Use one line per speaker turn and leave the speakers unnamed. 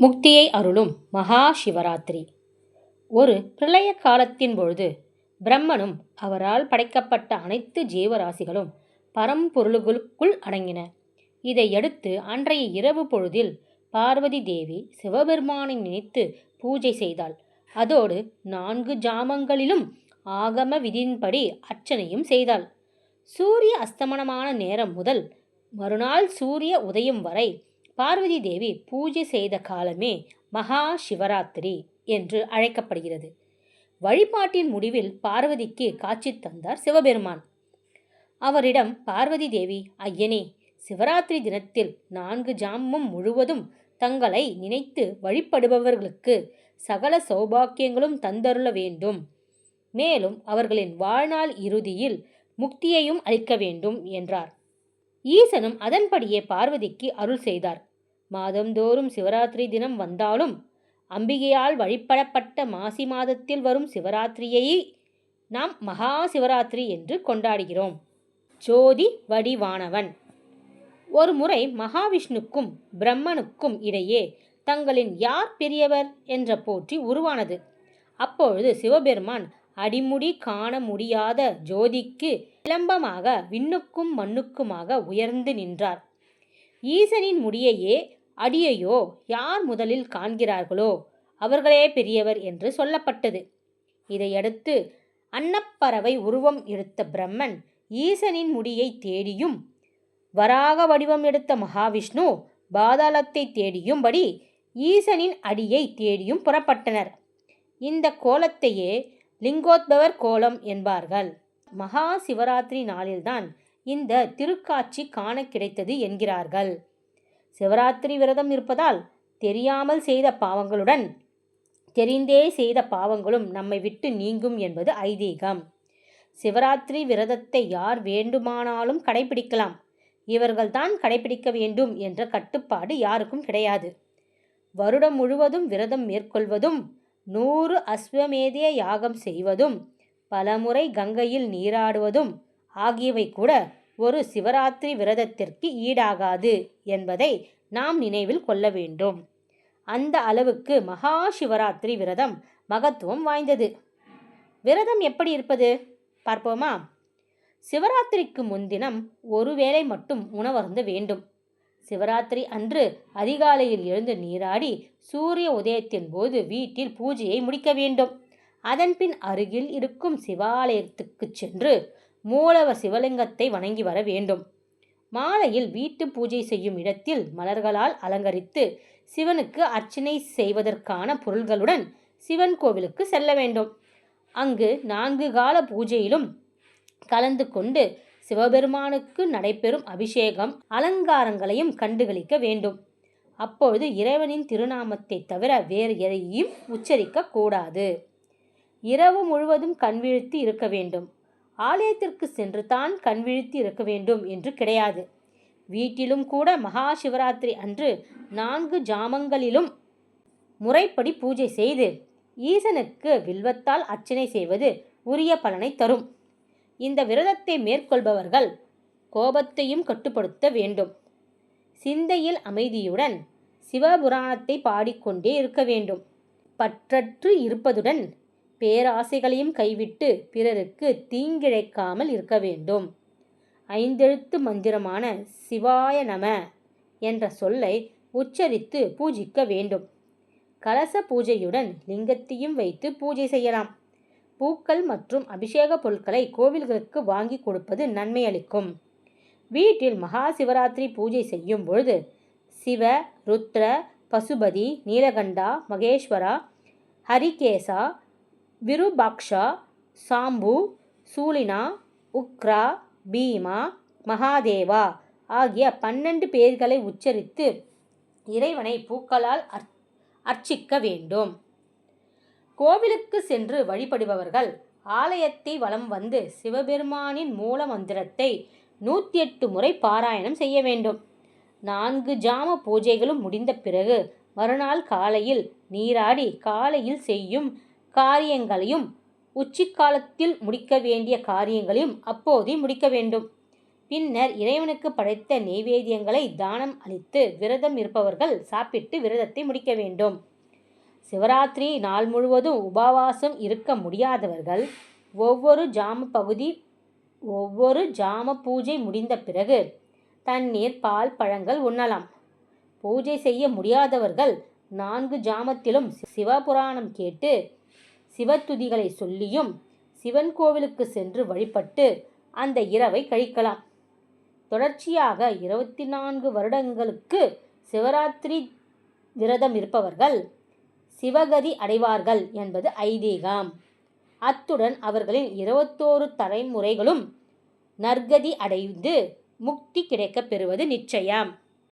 முக்தியை அருளும் மகா சிவராத்திரி ஒரு பிரளய காலத்தின் பொழுது பிரம்மனும் அவரால் படைக்கப்பட்ட அனைத்து ஜீவராசிகளும் பரம்பொருளுக்குள் அடங்கின. இதையடுத்து அன்றைய இரவு பொழுதில் பார்வதி தேவி சிவபெருமானை நினைத்து பூஜை செய்தாள். அதோடு நான்கு ஜாமங்களிலும் ஆகம விதியின்படி அர்ச்சனையும் செய்தாள். சூரிய அஸ்தமனமான நேரம் முதல் மறுநாள் சூரிய உதயம் வரை பார்வதி தேவி பூஜை செய்த காலமே மகா சிவராத்திரி என்று அழைக்கப்படுகிறது. வழிபாட்டின் முடிவில் பார்வதிக்கு காட்சி தந்தார் சிவபெருமான். அவரிடம் பார்வதி தேவி ஐயனே சிவராத்திரி தினத்தில் நான்கு ஜாமம் முழுவதும் தங்களை நினைத்து வழிபடுபவர்களுக்கு சகல சௌபாக்கியங்களும் தந்தருள வேண்டும். மேலும் அவர்களின் வாழ்நாள் இறுதியில் முக்தியையும் அளிக்க வேண்டும் என்றார். ஈசனும் அதன்படியே பார்வதிக்கு அருள் செய்தார். மாதந்தோறும் சிவராத்திரி தினம் வந்தாலும் அம்பிகையால் வழிபடப்பட்ட மாசி மாதத்தில் வரும் சிவராத்திரியை நாம் மகா சிவராத்திரி என்று கொண்டாடுகிறோம். ஜோதி வடிவானவன். ஒரு முறை மகாவிஷ்ணுக்கும் பிரம்மனுக்கும் இடையே தங்களின் யார் பெரியவர் என்ற போற்றி உருவானது. அப்பொழுது சிவபெருமான் அடிமுடி காண முடியாத ஜோதிக்கு விளம்பமாக விண்ணுக்கும் மண்ணுக்குமாக உயர்ந்து நின்றார். ஈசனின் முடியையே அடியையோ யார் முதலில் காண்கிறார்களோ அவர்களே பெரியவர் என்று சொல்லப்பட்டது. இதையடுத்து அன்னப்பறவை உருவம் எடுத்த பிரம்மன் ஈசனின் முடியை தேடியும் வராக வடிவம் எடுத்த மகாவிஷ்ணு பாதாளத்தை தேடியும்படி ஈசனின் அடியை தேடியும் புறப்பட்டனர். இந்த கோலத்தையே லிங்கோத்பவர் கோலம் என்பார்கள். மகா சிவராத்திரி நாளில்தான் இந்த திருக்காட்சி காண கிடைத்தது என்கிறார்கள். சிவராத்திரி விரதம் இருப்பதால் தெரியாமல் செய்த பாவங்களுடன் தெரிந்தே செய்த பாவங்களும் நம்மை விட்டு நீங்கும் என்பது ஐதீகம். சிவராத்திரி விரதத்தை யார் வேண்டுமானாலும் கடைபிடிக்கலாம். இவர்கள்தான் கடைபிடிக்க வேண்டும் என்ற கட்டுப்பாடு யாருக்கும் கிடையாது. வருடம் முழுவதும் விரதம் மேற்கொள்வதும் நூறு அஸ்வமேதிய யாகம் செய்வதும் பலமுறை கங்கையில் நீராடுவதும் ஆகியவை கூட ஒரு சிவராத்திரி விரதத்திற்கு ஈடாகாது என்பதை நாம் நினைவில் கொள்ள வேண்டும். அந்த அளவுக்கு மகா சிவராத்திரி விரதம் மகத்துவம் வாய்ந்தது. விரதம் எப்படி இருப்பது? பார்ப்போமா? சிவராத்திரிக்கு முன்தினம் ஒருவேளை மட்டும் உணவருந்த வேண்டும். சிவராத்திரி அன்று அதிகாலையில் எழுந்து நீராடி சூரிய உதயத்தின் போது வீட்டில் பூஜையை முடிக்க வேண்டும். அதன்பின் அருகில் இருக்கும் சிவாலயத்துக்கு சென்று மூலவர் சிவலிங்கத்தை வணங்கி வர வேண்டும். மாலையில் வீட்டு பூஜை செய்யும் இடத்தில் மலர்களால் அலங்கரித்து சிவனுக்கு அர்ச்சனை செய்வதற்கான பொருள்களுடன் சிவன் கோவிலுக்கு செல்ல வேண்டும். அங்கு நான்கு கால பூஜையிலும் கலந்து கொண்டு சிவபெருமானுக்கு நடைபெறும் அபிஷேகம் அலங்காரங்களையும் கண்டுகளிக்க வேண்டும். அப்பொழுது இறைவனின் திருநாமத்தை தவிர வேறு எதையும் உச்சரிக்க கூடாது. இரவு முழுவதும் கண்விழித்து இருக்க வேண்டும். ஆலயத்திற்கு சென்று தான் கண்விழித்து இருக்க வேண்டும் என்று கிடையாது. வீட்டிலும் கூட மகா சிவராத்திரி அன்று நான்கு ஜாமங்களிலும் முறைப்படி பூஜை செய்து ஈசனுக்கு வில்வத்தால் அர்ச்சனை செய்வது உரிய பலனை தரும். இந்த விரதத்தை மேற்கொள்பவர்கள் கோபத்தையும் கட்டுப்படுத்த வேண்டும். சிந்தையில் அமைதியுடன் சிவபுராணத்தை பாடிக்கொண்டே இருக்க வேண்டும். பற்றற்று இருப்பதுடன் பேராசைகளையும் கைவிட்டு பிறருக்கு தீங்கிழைக்காமல் இருக்க வேண்டும். ஐந்தெழுத்து மந்திரமான சிவாய நம என்ற சொல்லை உச்சரித்து பூஜிக்க வேண்டும். கலச பூஜையுடன் லிங்கத்தையும் வைத்து பூஜை செய்யலாம். பூக்கள் மற்றும் அபிஷேக பொருட்களை கோவில்களுக்கு வாங்கி கொடுப்பது நன்மை அளிக்கும் வீட்டில் மகா சிவராத்திரி பூஜை செய்யும் பொழுது சிவ ருத்ர பசுபதி நீலகண்டா மகேஸ்வரா ஹரிகேசா விருபாக்ஷா சாம்பு சூலினா உக்ரா பீமா மகாதேவா ஆகிய பன்னெண்டு பேர்களை உச்சரித்து இறைவனை பூக்களால் அர்ச்சிக்க வேண்டும். கோவிலுக்கு சென்று வழிபடுபவர்கள் ஆலயத்தை வலம் வந்து சிவபெருமானின் மூல மந்திரத்தை நூற்றி எட்டு முறை பாராயணம் செய்ய வேண்டும். நான்கு ஜாம பூஜைகளும் முடிந்த பிறகு மறுநாள் காலையில் நீராடி காலையில் செய்யும் காரியங்களையும் உச்சிக்காலத்தில் முடிக்க வேண்டிய காரியங்களையும் அப்போதே முடிக்க வேண்டும். பின்னர் இறைவனுக்கு படைத்த நெய்வேதியங்களை தானம் அளித்து விரதம் இருப்பவர்கள் சாப்பிட்டு விரதத்தை முடிக்க வேண்டும். சிவராத்திரி நாள் முழுவதும் உபவாசம் இருக்க முடியாதவர்கள் ஒவ்வொரு ஜாம பகுதி ஒவ்வொரு ஜாம பூஜை முடிந்த பிறகு தண்ணீர் பால் பழங்கள் உண்ணலாம். பூஜை செய்ய முடியாதவர்கள் நான்கு ஜாமத்திலும் சிவபுராணம் கேட்டு சிவத்துதிகளை சொல்லியும் சிவன் கோவிலுக்கு சென்று வழிபட்டு அந்த இரவை கழிக்கலாம். தொடர்ச்சியாக இருபத்தி நான்கு வருடங்களுக்கு சிவராத்திரி விரதம் இருப்பவர்கள் சிவகதி அடைவார்கள் என்பது ஐதீகம். அத்துடன் அவர்களின் இருபத்தோரு தலைமுறைகளும் நற்கதி அடைந்து முக்தி கிடைக்கப் பெறுவது நிச்சயம்.